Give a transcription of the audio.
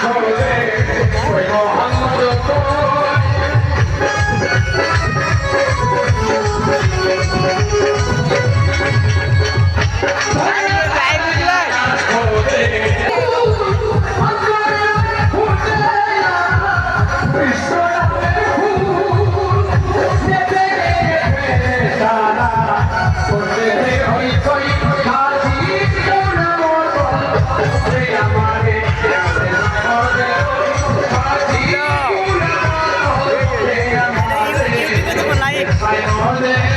আমারে I know that.